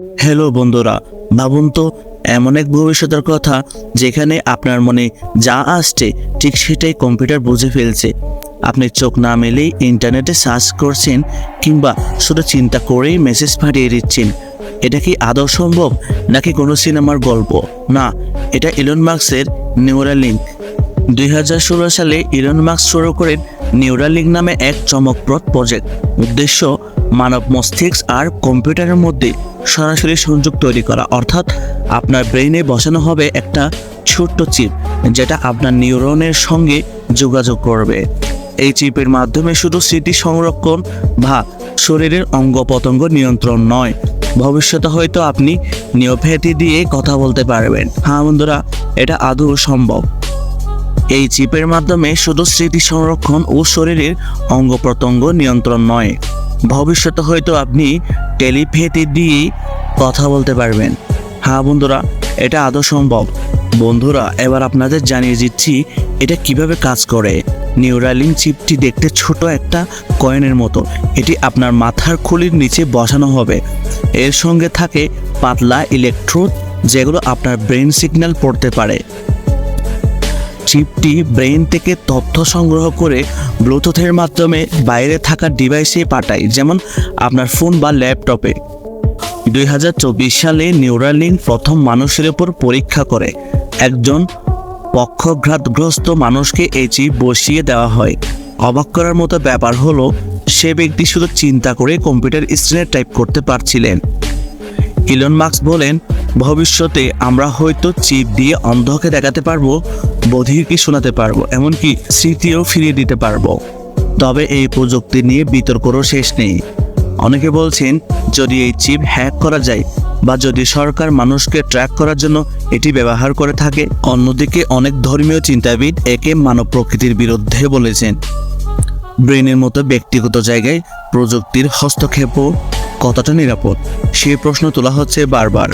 Hello বন্ধুরা, ভাবুন তো, এমন এক ভবিষ্যতের কথা যেখানে আপনার মনে যা আসছে ঠিক সেটাই কম্পিউটার বুঝে ফেলছে। আপনি চোখ না মেলেই ইন্টারনেটে সার্চ করছেন কিংবা শুধু চিন্তা করেই মেসেজ পাঠিয়ে দিচ্ছেন। এটা কি আদৌ সম্ভব নাকি কোনো সিনেমার গল্প? না, এটা ইলন মার্কসের নিউরালিঙ্ক দুই হাজার ষোলো সালে ইলন মার্কস শুরু করেন নিউরালিঙ্ক নামে এক চমকপ্রদ প্রজেক্ট উদ্দেশ্য মানব মস্তিষ্ক আর কম্পিউটারের মধ্যে সরাসরি সংযোগ তৈরি করা, অর্থাৎ আপনার ব্রেইনে বসানো হবে একটা ছোট্ট চিপ, যেটা আপনার নিউরনের সঙ্গে যোগাযোগ করবে। এই চিপের মাধ্যমে শুধু স্মৃতি সংরক্ষণ বা শরীরের অঙ্গ পতঙ্গ নিয়ন্ত্রণ নয়, ভবিষ্যতে হয়তো আপনি নিওপ্যাথি দিয়ে কথা বলতে পারবেন। হ্যাঁ বন্ধুরা, এটা আদৌ সম্ভব? এই চিপের মাধ্যমে শুধু স্মৃতি সংরক্ষণ ও শরীরের অঙ্গ প্রত্যঙ্গ নিয়ন্ত্রণ নয় ভবিষ্যতে হয়তো আপনি টেলিপ্যাথি দিয়ে কথা বলতে পারবেন। হ্যাঁ বন্ধুরা, এটা আদৌ সম্ভব? বন্ধুরা, এবার আপনাদের জানিয়ে দিচ্ছি, এটা কীভাবে কাজ করে। নিউরালিং চিপটি দেখতে ছোট একটা কয়েনের মতো। এটি আপনার মাথার খুলির নিচে বসানো হবে। এর সঙ্গে থাকে পাতলা ইলেকট্রোড যেগুলো আপনার ব্রেন সিগন্যাল পড়তে পারে। চিপটি ব্রেন থেকে তথ্য সংগ্রহ করে ব্লুটুথের মাধ্যমে বাইরে থাকা ডিভাইসে পাঠায়, যেমন আপনার ফোন বা ল্যাপটপে। দুই হাজার চব্বিশ সালে নিউরালিন প্রথম মানুষের ওপর পরীক্ষা করে। একজন পক্ষঘাতগ্রস্ত মানুষকে এই চিপ বসিয়ে দেওয়া হয়। অবাক করার মতো ব্যাপার হলো, সে ব্যক্তি শুধু চিন্তা করে কম্পিউটার স্ক্রিনে টাইপ করতে পারছিলেন। ইলন মার্কস বলেন ভবিষ্যতে আমরা হয়তো চিপ দিয়ে অন্ধকে দেখাতে পারব, বধিরকে শোনাতে পারব, এমনকি স্মৃতিও ফিরিয়ে দিতে পারব। তবে এই প্রযুক্তি নিয়ে বিতর্করও শেষ নেই। অনেকে বলছেন, যদি এই চিপ হ্যাক করা যায় বা যদি সরকার মানুষকে ট্র্যাক করার জন্য এটি ব্যবহার করে থাকে, অন্যদিকে অনেক ধর্মীয় চিন্তাবিদ একে মানব প্রকৃতির বিরুদ্ধে বলেছেন। ব্রেনের মতো ব্যক্তিগত জায়গায় প্রযুক্তির হস্তক্ষেপও কতটা নিরাপদ? সেই প্রশ্ন তোলা হচ্ছে বারবার।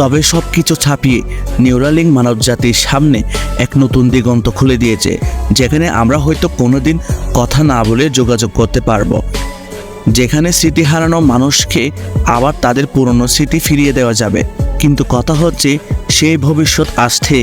তবে সব কিছু ছাপিয়ে নিউরালিং মানবজাতির সামনে এক নতুন দিগন্ত খুলে দিয়েছে, যেখানে আমরা হয়তো কোনোদিন কথা না বলে যোগাযোগ করতে পারব। যেখানে স্মৃতি হারানো মানুষকে আবার তাদের পুরনো স্মৃতি ফিরিয়ে দেওয়া যাবে। কিন্তু কথা হচ্ছে, সেই ভবিষ্যৎ আসতে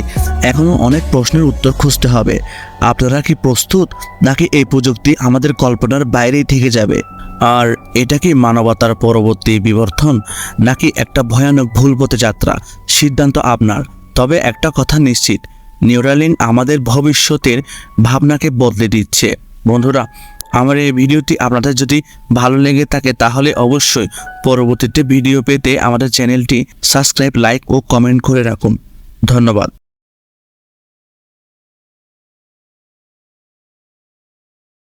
এখনও অনেক প্রশ্নের উত্তর খুঁজতে হবে। আপনারা কি প্রস্তুত, নাকি এই প্রযুক্তি আমাদের কল্পনার বাইরেই থেকে যাবে? আর এটা কি মানবতার পরবর্তী বিবর্তন, নাকি একটা ভয়ানক ভুল পথে যাত্রা? সিদ্ধান্ত আপনার। তবে একটা কথা নিশ্চিত, নিউরালিন আমাদের ভবিষ্যতের ভাবনাকে বদলে দিচ্ছে। বন্ধুরা, আমার এই ভিডিওটি আপনাদের যদি ভালো লেগে থাকে, তাহলে অবশ্যই পরবর্তীতে ভিডিও পেতে আমাদের চ্যানেলটি সাবস্ক্রাইব, লাইক ও কমেন্ট করে রাখুন। ধন্যবাদ।